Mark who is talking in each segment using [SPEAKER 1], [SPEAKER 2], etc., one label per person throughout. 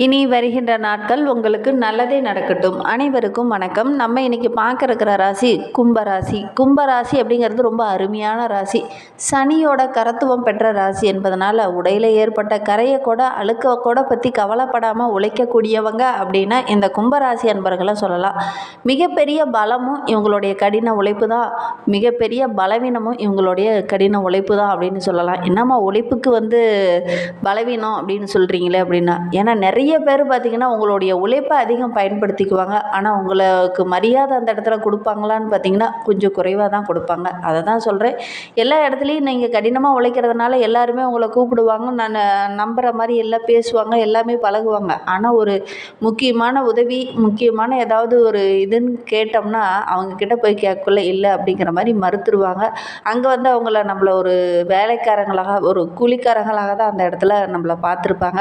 [SPEAKER 1] இனி வருகின்ற நாட்கள் உங்களுக்கு நல்லதே நடக்கட்டும். அனைவருக்கும் வணக்கம். நம்ம இன்னைக்கு பார்க்க இருக்கிற ராசி கும்பராசி கும்பராசி அப்படிங்கிறது ரொம்ப அருமையான ராசி. சனியோட கரத்துவம் பெற்ற ராசி என்பதனால உடையில் ஏற்பட்ட கரையை கூட அழுக்க கூட பற்றி கவலைப்படாமல் உழைக்கக்கூடியவங்க அப்படின்னா இந்த கும்பராசி அன்பர்களை சொல்லலாம். மிகப்பெரிய பலமும் இவங்களுடைய கடின உழைப்பு தான். மிகப்பெரிய பலவீனமும் இவங்களுடைய கடின உழைப்பு தான் அப்படின்னு சொல்லலாம். என்னம்மா உழைப்புக்கு வந்து பலவீனம் அப்படின்னு சொல்கிறீங்களே அப்படின்னா ஏன்னா நிறைய நிறைய பேர் பார்த்திங்கன்னா உங்களுடைய உழைப்பை அதிகம் பயன்படுத்திக்குவாங்க. ஆனால் உங்களுக்கு மரியாதை அந்த இடத்துல கொடுப்பாங்களான்னு பார்த்தீங்கன்னா கொஞ்சம் குறைவாக தான் கொடுப்பாங்க. அதை தான் சொல்கிறேன் எல்லா இடத்துலையும் நீங்கள் கடினமாக உழைக்கிறதுனால எல்லாருமே உங்களை கூப்பிடுவாங்க நான் நம்புகிற மாதிரி எல்லாம் பேசுவாங்க எல்லாமே பழகுவாங்க. ஆனால் ஒரு முக்கியமான உதவி முக்கியமான ஏதாவது ஒரு இதுன்னு கேட்டோம்னா அவங்கக்கிட்ட போய் கேட்கல இல்லை அப்படிங்கிற மாதிரி மறுத்துருவாங்க. அங்கே வந்து அவங்கள நம்மளை ஒரு வேலைக்காரங்களாக ஒரு கூலிக்காரங்களாக தான் அந்த இடத்துல நம்மளை பார்த்துருப்பாங்க.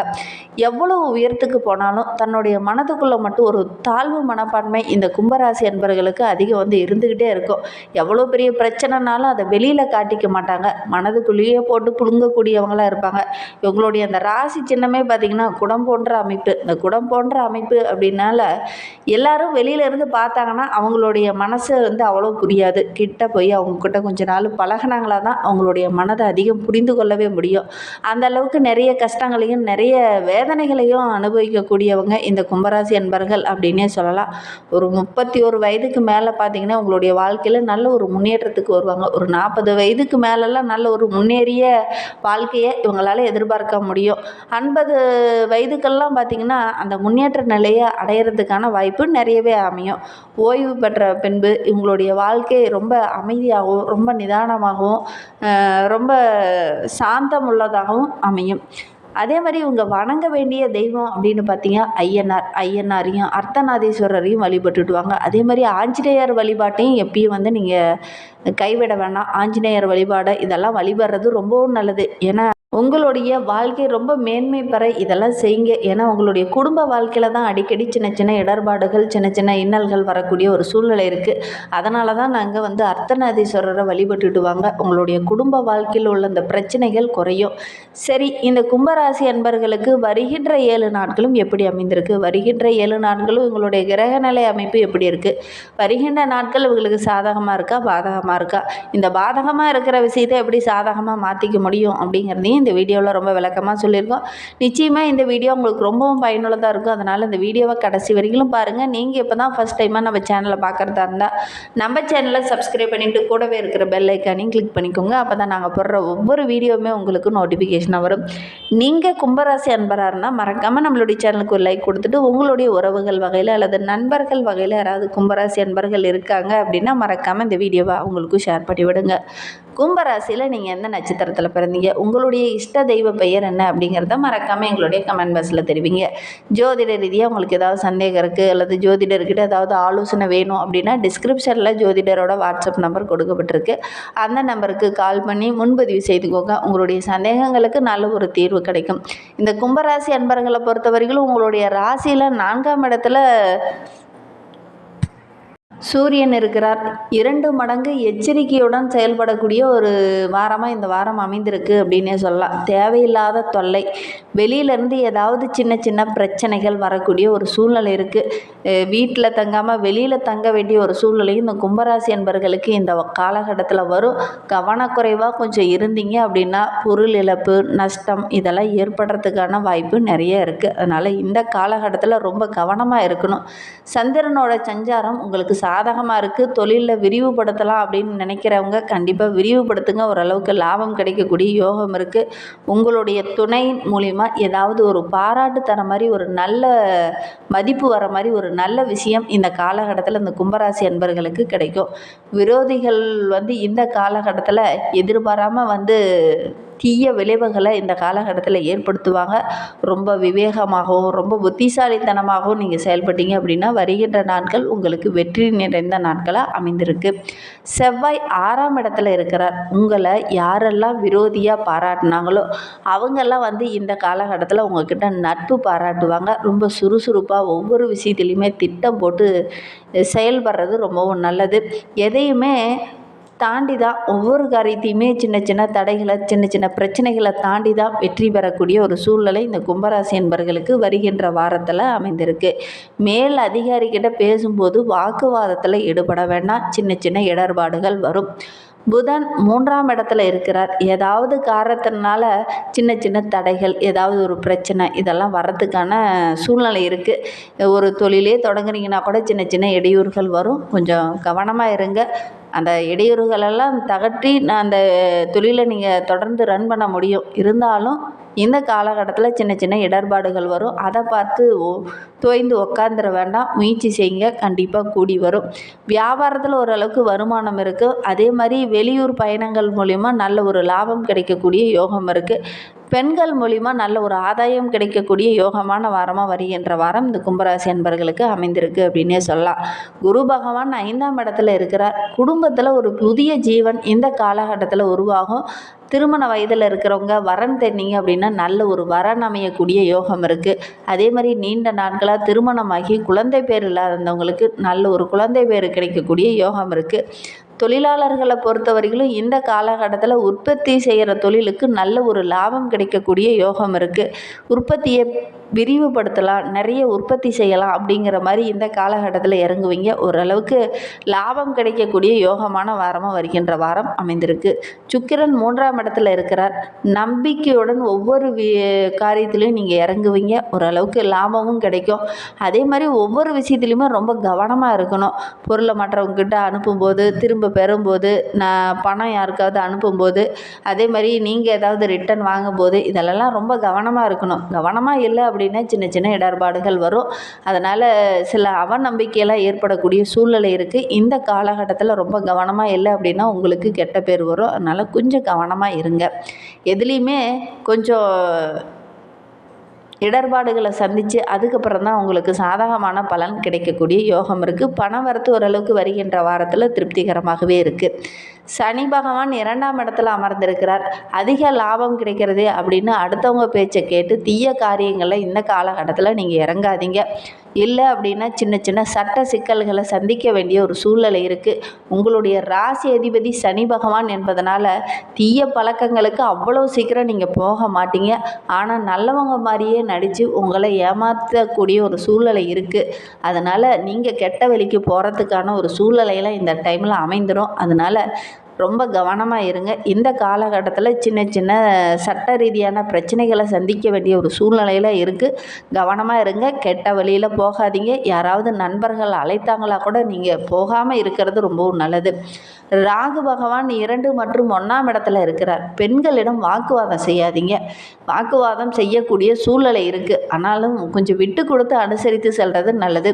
[SPEAKER 1] எவ்வளோ உயர் உயரத்துக்கு போனாலும் தன்னுடைய மனதுக்குள்ளே மட்டும் ஒரு தாழ்வு மனப்பான்மை இந்த கும்பராசி என்பவர்களுக்கு அதிகம் வந்து இருந்துக்கிட்டே இருக்கும். எவ்வளோ பெரிய பிரச்சனைனாலும் அதை வெளியில் காட்டிக்க மாட்டாங்க. மனதுக்குள்ளேயே போட்டு புழுங்கக்கூடியவங்களாக இருப்பாங்க. இவங்களுடைய அந்த ராசி சின்னமே பார்த்திங்கன்னா குடம் போன்ற அமைப்பு. இந்த குடம் போன்ற அமைப்பு அப்படின்னால எல்லாரும் வெளியில இருந்து பார்த்தாங்கன்னா அவங்களுடைய மனசு வந்து அவ்வளோ புரியாது. கிட்ட போய் அவங்கக்கிட்ட கொஞ்ச நாள் பழகினாங்களா தான் அவங்களுடைய மனதை அதிகம் புரிந்து கொள்ளவே முடியும். அந்த அளவுக்கு நிறைய கஷ்டங்களையும் நிறைய வேதனைகளையும் அனுபவிக்கக்கூடியவங்க இந்த கும்பராசி அன்பர்கள் அப்படின்னே சொல்லலாம். ஒரு முப்பத்தி ஒரு வயதுக்கு மேலே பார்த்தீங்கன்னா உங்களுடைய வாழ்க்கையில் நல்ல ஒரு முன்னேற்றத்துக்கு வருவாங்க. ஒரு நாற்பது வயதுக்கு மேலெல்லாம் நல்ல ஒரு முன்னேறிய வாழ்க்கையை இவங்களால எதிர்பார்க்க முடியும். ஐம்பது வயதுக்கெல்லாம் பார்த்திங்கன்னா அந்த முன்னேற்ற நிலையை அடையிறதுக்கான வாய்ப்பு நிறையவே அமையும். ஓய்வு பெற்ற பின்பு இவங்களுடைய வாழ்க்கை ரொம்ப அமைதியாகவும் ரொம்ப நிதானமாகவும் ரொம்ப சாந்தம் உள்ளதாகவும் அமையும். அதே மாதிரி இவங்க வணங்க வேண்டிய தெய்வம் அப்படின்னு பார்த்தீங்கன்னா ஐயனார் ஐயனாரையும் அர்த்தநாதீஸ்வரரையும் வழிபட்டுடுவாங்க அதே மாதிரி ஆஞ்சநேயர் வழிபாட்டையும் எப்பயும் வந்து நீங்கள் கைவிட வேணாம். ஆஞ்சநேயர் வழிபாடு இதெல்லாம் வழிபடுறது ரொம்பவும் நல்லது. ஏன்னா உங்களுடைய வாழ்க்கை ரொம்ப மேன்மை பெற இதெல்லாம் செய்யுங்க. ஏன்னா உங்களுடைய குடும்ப வாழ்க்கையில் தான் அடிக்கடி சின்ன சின்ன இடர்பாடுகள் சின்ன சின்ன இன்னல்கள் வரக்கூடிய ஒரு சூழ்நிலை இருக்குது அதனால தான் நாங்கள் வந்து அர்த்தநாதீஸ்வரரை வழிபட்டுட்டு வாங்க. உங்களுடைய குடும்ப வாழ்க்கையில் உள்ள இந்த பிரச்சனைகள் குறையும். சரி இந்த கும்பராசி அன்பர்களுக்கு வருகின்ற ஏழு நாட்களும் எப்படி அமைந்திருக்கு? வருகின்ற ஏழு நாட்களும் உங்களுடைய கிரகநிலை அமைப்பு எப்படி இருக்குது வருகின்ற நாட்கள் இவங்களுக்கு சாதகமாக இருக்கா? பாதகமாக இருக்கா? இந்த பாதகமாக இருக்கிற விஷயத்தை எப்படி சாதகமாக மாற்றிக்க முடியும் அப்படிங்கிறதையும் இந்த வீடியோவில் ரொம்ப விளக்கமாக சொல்லியிருக்கோம். நிச்சயமாக இந்த வீடியோ உங்களுக்கு ரொம்பவும் பயனுள்ளதாக இருக்கும். அதனால் இந்த வீடியோவை கடைசி வரைக்கும் பாருங்கள் நீங்கள் இப்போ தான் ஃபஸ்ட் டைமாக நம்ம சேனலை பார்க்குறதா இருந்தால் நம்ம சேனலை சப்ஸ்கிரைப் பண்ணிவிட்டு கூடவே இருக்கிற பெல் ஐக்கானையும் கிளிக் பண்ணிக்கோங்க. அப்போ தான் நாங்கள் போடுற ஒவ்வொரு வீடியோவுமே உங்களுக்கு நோட்டிஃபிகேஷனாக வரும். நீங்கள் கும்பராசி அன்பராக இருந்தால் மறக்காமல் நம்மளுடைய சேனலுக்கு ஒரு லைக் கொடுத்துட்டு உங்களுடைய உறவுகள் வகையில் அல்லது நண்பர்கள் வகையில் யாராவது கும்பராசி அன்பர்கள் இருக்காங்க அப்படின்னா மறக்காமல் இந்த வீடியோவை அவங்களுக்கும் ஷேர் பண்ணி விடுங்க கும்பராசியில் நீங்கள் எந்த நட்சத்திரத்தில் பிறந்தீங்க? உங்களுடைய இஷ்ட தெய்வ பெயர் என்ன அப்படிங்கிறத மறக்காமல் எங்களுடைய கமெண்ட் பாக்ஸில் தெரிவிங்க. ஜோதிட ரீதியாக உங்களுக்கு ஏதாவது சந்தேகம் இருக்குது அல்லது ஜோதிடர்கிட்ட ஏதாவது ஆலோசனை வேணும் அப்படின்னா டிஸ்கிரிப்ஷனில் ஜோதிடரோட வாட்ஸ்அப் நம்பர் கொடுக்கப்பட்டிருக்கு. அந்த நம்பருக்கு கால் பண்ணி முன்பதிவு செய்துக்கோங்க. உங்களுடைய சந்தேகங்களுக்கு நல்ல ஒரு தீர்வு கிடைக்கும். இந்த கும்பராசி அன்பர்களை பொறுத்தவரையிலும் உங்களுடைய ராசியில் நான்காம் இடத்துல சூரியன் இருக்கிறார். இரண்டு மடங்கு எச்சரிக்கையுடன் செயல்படக்கூடிய ஒரு வாரமாக இந்த வாரம் அமைந்திருக்கு அப்படின்னே சொல்லலாம். தேவையில்லாத தொல்லை. வெளியிலேருந்து ஏதாவது சின்ன சின்ன பிரச்சனைகள் வரக்கூடிய ஒரு சூழ்நிலை இருக்குது வீட்டில் தங்காமல் வெளியில் தங்க வேண்டிய ஒரு சூழ்நிலையும் இந்த கும்பராசி என்பவர்களுக்கு இந்த காலகட்டத்தில் வரும். கவனக்குறைவாக கொஞ்சம் இருந்தீங்க அப்படின்னா பொருள் இழப்பு நஷ்டம் இதெல்லாம் ஏற்படுறதுக்கான வாய்ப்பு நிறைய இருக்குது அதனால் இந்த காலகட்டத்தில் ரொம்ப கவனமாக இருக்கணும். சந்திரனோட சஞ்சாரம் உங்களுக்கு சாதகமாக இருக்குது தொழிலில் விரிவுபடுத்தலாம் அப்படின்னு நினைக்கிறவங்க கண்டிப்பாக விரிவுபடுத்துங்க. ஓரளவுக்கு லாபம் கிடைக்கக்கூடிய யோகம் இருக்குது உங்களுடைய துணை மூலிமா ஏதாவது ஒரு பாராட்டு தர மாதிரி ஒரு நல்ல மதிப்பு வர மாதிரி ஒரு நல்ல விஷயம் இந்த காலகட்டத்தில் இந்த கும்பராசி அன்பர்களுக்கு கிடைக்கும். விரோதிகள் வந்து இந்த காலகட்டத்தில் எதிர்பாராமல் வந்து தீய விளைவுகளை இந்த காலகட்டத்தில் ஏற்படுத்துவாங்க. ரொம்ப விவேகமாகவும் ரொம்ப புத்திசாலித்தனமாகவும் நீங்கள் செயல்பட்டீங்க அப்படின்னா வருகின்ற நாட்கள் உங்களுக்கு வெற்றி நிறைந்த நாட்களாக அமைந்திருக்கு. செவ்வாய் ஆறாம் இடத்துல இருக்கிறார். உங்களை யாரெல்லாம் விரோதியாக பாராட்டினாங்களோ அவங்கெல்லாம் வந்து இந்த காலகட்டத்தில் உங்ககிட்ட நட்பு பாராட்டுவாங்க. ரொம்ப சுறுசுறுப்பாக ஒவ்வொரு விஷயத்துலையுமே திட்டம் போட்டு செயல்படுறது ரொம்பவும் நல்லது. எதையுமே தாண்டி தான் ஒவ்வொரு காரியத்தையுமே சின்ன சின்ன தடைகளை சின்ன சின்ன பிரச்சனைகளை தாண்டி தான் வெற்றி பெறக்கூடிய ஒரு சூழ்நிலை இந்த கும்பராசி என்பர்களுக்கு வருகின்ற வாரத்தில் அமைந்திருக்கு. மேல் அதிகாரிகிட்ட பேசும்போது வாக்குவாதத்தில் ஈடுபட வேண்டாம். சின்ன சின்ன இடர்பாடுகள் வரும். புதன் மூன்றாம் இடத்துல இருக்கிறார். ஏதாவது காரணத்தினால சின்ன சின்ன தடைகள் ஏதாவது ஒரு பிரச்சனை இதெல்லாம் வர்றதுக்கான சூழ்நிலை இருக்குது ஒரு தொழிலே தொடங்குனீங்கன்னா கூட சின்ன சின்ன இடையூறுகள் வரும். கொஞ்சம் கவனமாக இருங்க. அந்த இடையூறுகளெல்லாம் தகற்றி நான் அந்த தொழிலை நீங்கள் தொடர்ந்து ரன் பண்ண முடியும். இருந்தாலும் இந்த காலகட்டத்தில் சின்ன சின்ன இடர்பாடுகள் வரும். அதை பார்த்து ஓ தோய்ந்து உக்காந்துட வேண்டாம். முயற்சி செய்யுங்க. கண்டிப்பாக கூடி வரும். வியாபாரத்தில் ஓரளவுக்கு வருமானம் இருக்குது அதே மாதிரி வெளியூர் பயணங்கள் மூலிமா நல்ல ஒரு லாபம் கிடைக்கக்கூடிய யோகம் இருக்குது பெண்கள் மூலிமா நல்ல ஒரு ஆதாயம் கிடைக்கக்கூடிய யோகமான வாரமாக வருகின்ற வாரம் இந்த கும்பராசி அன்பர்களுக்கு அமைந்திருக்கு அப்படின்னே சொல்லலாம். குரு பகவான் ஐந்தாம் இடத்துல இருக்கிறார். குடும்பத்தில் ஒரு புதிய ஜீவன் இந்த காலகட்டத்தில் உருவாகும். திருமண வயதில் இருக்கிறவங்க வரன் தேடினீங்க அப்படின்னா நல்ல ஒரு வரன் அமையக்கூடிய யோகம் இருக்குது அதே மாதிரி நீண்ட நாட்களாக திருமணமாகி குழந்தை பேர் இல்லாதவங்களுக்கு நல்ல ஒரு குழந்தை பேர் கிடைக்கக்கூடிய யோகம் இருக்குது தொழிலாளர்களை பொறுத்தவரையிலும் இந்த காலகட்டத்தில் உற்பத்தி செய்கிற தொழிலுக்கு நல்ல ஒரு லாபம் கிடைக்கக்கூடிய யோகம் இருக்குது உற்பத்தியை விரிவுபடுத்தலாம் நிறைய உற்பத்தி செய்யலாம் அப்படிங்கிற மாதிரி இந்த காலகட்டத்தில் இறங்குவீங்க. ஓரளவுக்கு லாபம் கிடைக்கக்கூடிய யோகமான வாரமாக வருகின்ற வாரம் அமைந்திருக்கு. சுக்கிரன் மூன்றாம் இடத்துல இருக்கிறார். நம்பிக்கையுடன் ஒவ்வொரு வி காரியத்திலையும் நீங்கள் இறங்குவீங்க. ஓரளவுக்கு லாபமும் கிடைக்கும். அதே மாதிரி ஒவ்வொரு விஷயத்துலையுமே ரொம்ப கவனமாக இருக்கணும். பொருளை மற்றவங்கக்கிட்ட அனுப்பும்போது திரும்ப பெறும்போது நான் பணம் யாருக்காவது அனுப்பும்போது அதே மாதிரி நீங்கள் ஏதாவது ரிட்டர்ன் வாங்கும்போது இதெல்லாம் ரொம்ப கவனமாக இருக்கணும். கவனமாக இல்லை அப்படி அப்படின்னா சின்ன சின்ன இடர்பாடுகள் வரும். அதனால் சில அவநம்பிக்கையெல்லாம் ஏற்படக்கூடிய சூழ்நிலை இருக்குது இந்த காலகட்டத்தில் ரொம்ப கவனமாக இல்லை அப்படின்னா உங்களுக்கு கெட்ட பேர் வரும். அதனால் கொஞ்சம் கவனமாக இருங்க. எதுலேயுமே கொஞ்சம் இடர்பாடுகளை சந்தித்து அதுக்கப்புறம் தான் உங்களுக்கு சாதகமான பலன் கிடைக்கக்கூடிய யோகம் இருக்குது பணம் வரத்து ஓரளவுக்கு வருகின்ற வாரத்தில் திருப்திகரமாகவே இருக்குது சனி பகவான் இரண்டாம் இடத்துல அமர்ந்திருக்கிறார். அதிக லாபம் கிடைக்கிறது அப்படின்னு அடுத்தவங்க பேச்சை கேட்டு தீய காரியங்களில் இந்த காலகட்டத்தில் நீங்கள் இறங்காதீங்க. இல்லை அப்படின்னா சின்ன சின்ன சட்ட சிக்கல்களை சந்திக்க வேண்டிய ஒரு சூழ்நிலை இருக்குது உங்களுடைய ராசி அதிபதி சனி பகவான் என்பதனால் தீய பழக்கங்களுக்கு அவ்வளோ சீக்கிரம் நீங்கள் போக மாட்டீங்க. ஆனால் நல்லவங்க மாதிரியே நடித்து உங்களை ஏமாற்றக்கூடிய ஒரு சூழ்நிலை இருக்குது அதனால் நீங்கள் கெட்ட வழிக்கு போகிறதுக்கான ஒரு சூழ்நிலையெல்லாம் இந்த டைமில் அமைந்துடும் அதனால் ரொம்ப கவனமாக இருங்க. இந்த காலகட்டத்தில் சின்ன சின்ன சட்ட ரீதியான பிரச்சனைகளை சந்திக்க வேண்டிய ஒரு சூழ்நிலையில் இருக்குது கவனமாக இருங்க. கெட்ட வழியில் போகாதீங்க. யாராவது நண்பர்கள் அழைத்தாங்களா கூட நீங்கள் போகாமல் இருக்கிறது ரொம்பவும் நல்லது. ராகு பகவான் இரண்டு மற்றும் ஒன்றாம் இடத்துல இருக்கிறார். பெண்களிடம் வாக்குவாதம் செய்யாதீங்க. வாக்குவாதம் செய்யக்கூடிய சூழ்நிலை இருக்குது ஆனாலும் கொஞ்சம் விட்டு கொடுத்து அனுசரித்து செல்வது நல்லது.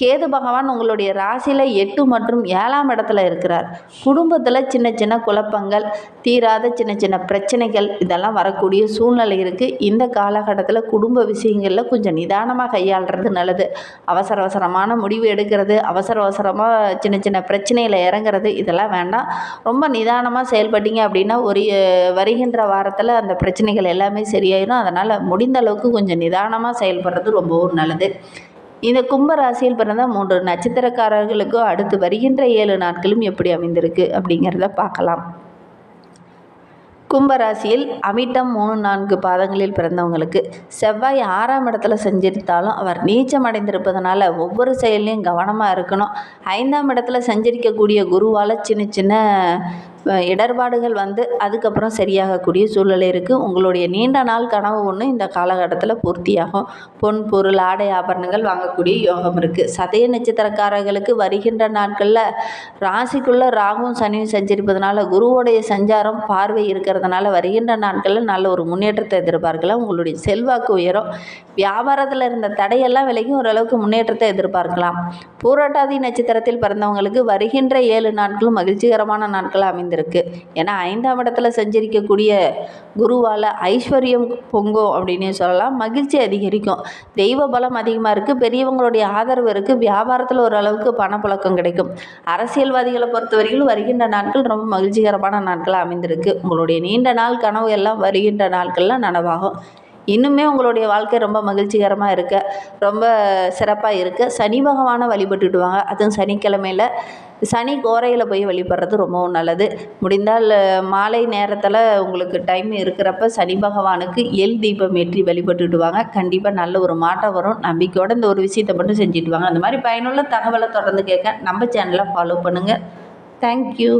[SPEAKER 1] கேது பகவான் உங்களுடைய ராசியில் எட்டு மற்றும் ஏழாம் இடத்துல இருக்கிறார். குடும்பத்தில் சின்ன சின்ன குழப்பங்கள் தீராத சின்ன சின்ன பிரச்சனைகள் இதெல்லாம் வரக்கூடிய சூழ்நிலை இருக்குது இந்த காலகட்டத்தில் குடும்ப விஷயங்களில் கொஞ்சம் நிதானமாக கையாளுறது நல்லது. அவசர அவசரமான முடிவு எடுக்கிறது அவசர அவசரமாக சின்ன சின்ன பிரச்சனையில் இறங்குறது இதெல்லாம் வேண்டாம். ரொம்ப நிதானமாக செயல்பட்டீங்க அப்படின்னா ஒரு வருகின்ற வாரத்தில் அந்த பிரச்சனைகள் எல்லாமே சரியாயிடும் அதனால் முடிந்த அளவுக்கு கொஞ்சம் நிதானமாக செயல்படுறது ரொம்பவும் நல்லது. இந்த கும்பராசியில் பிறந்த மூன்று நட்சத்திரக்காரர்களுக்கும் அடுத்து வருகின்ற ஏழு நாட்களும் எப்படி அமைந்திருக்கு அப்படிங்கிறத பார்க்கலாம். கும்பராசியில் அமிட்டம் மூணு நான்கு பாதங்களில் பிறந்தவங்களுக்கு செவ்வாய் ஆறாம் இடத்துல செஞ்சிருந்தாலும் அவர் நீச்சம் அடைந்திருப்பதனால ஒவ்வொரு செயல்லையும் கவனமாக இருக்கணும். ஐந்தாம் இடத்துல சஞ்சரிக்கக்கூடிய குருவால் சின்ன சின்ன இடர்பாடுகள் வந்து அதுக்கப்புறம் சரியாகக்கூடிய சூழ்நிலை இருக்குது உங்களுடைய நீண்ட நாள் கனவு ஒன்று இந்த காலகட்டத்தில் பூர்த்தியாகும். பொன் பொருள் ஆடை ஆபரணங்கள் வாங்கக்கூடிய யோகம் இருக்குது சதய நட்சத்திரக்காரர்களுக்கு வருகின்ற நாட்களில் ராசிக்குள்ளே ராகுவும் சனியும் சஞ்சரிப்பதனால குருவோடைய சஞ்சாரம் பார்வை இருக்கிறதுனால வருகின்ற நாட்களில் நல்ல ஒரு முன்னேற்றத்தை எதிர்பார்க்கலாம் உங்களுடைய செல்வாக்கு உயரும். வியாபாரத்தில் இருந்த தடையெல்லாம் விலகி ஓரளவுக்கு முன்னேற்றத்தை எதிர்பார்க்கலாம். பூரட்டாதி நட்சத்திரத்தில் பிறந்தவங்களுக்கு வருகின்ற ஏழு நாட்களும் மகிழ்ச்சிகரமான நாட்கள் அமைந்திருக்கு ஏன்னா ஐந்தாம் இடத்துல செஞ்சிருக்கக்கூடிய குருவால் ஐஸ்வர்யம் பொங்கும் அப்படின்னு சொல்லலாம். மகிழ்ச்சி அதிகரிக்கும். தெய்வ பலம் அதிகமாக இருக்குது பெரியவங்களுடைய ஆதரவு இருக்குது வியாபாரத்தில் ஓரளவுக்கு பணப்புழக்கம் கிடைக்கும். அரசியல்வாதிகளை பொறுத்த வரைக்கும் வருகின்ற நாட்கள் ரொம்ப மகிழ்ச்சிகரமான நாட்களாக அமைந்திருக்கு. உங்களுடைய நீண்ட நாள் கனவு எல்லாம் வருகின்ற நாட்களில் நனவாகும். இன்னுமே உங்களுடைய வாழ்க்கை ரொம்ப மகிழ்ச்சிகரமாக இருக்க. ரொம்ப சிறப்பாக இருக்க. சனி பகவானை வழிபட்டுட்டு வாங்க அதுவும் சனிக்கிழமையில் சனி கோரையில் போய் வழிபடுறது ரொம்பவும் நல்லது. முடிந்தால் மாலை நேரத்தில் உங்களுக்கு டைம் இருக்கிறப்ப சனி பகவானுக்கு எல் தீபம் ஏற்றி வழிபட்டுட்டு வாங்க கண்டிப்பாக நல்ல ஒரு மாற்றம் வரும். நம்பிக்கையோடு இந்த ஒரு விஷயத்தை மட்டும் செஞ்சுட்டு வாங்க அந்த மாதிரி பயனுள்ள தகவலை தொடர்ந்து கேட்க நம்ம சேனலை ஃபாலோ பண்ணுங்கள் தேங்க்யூ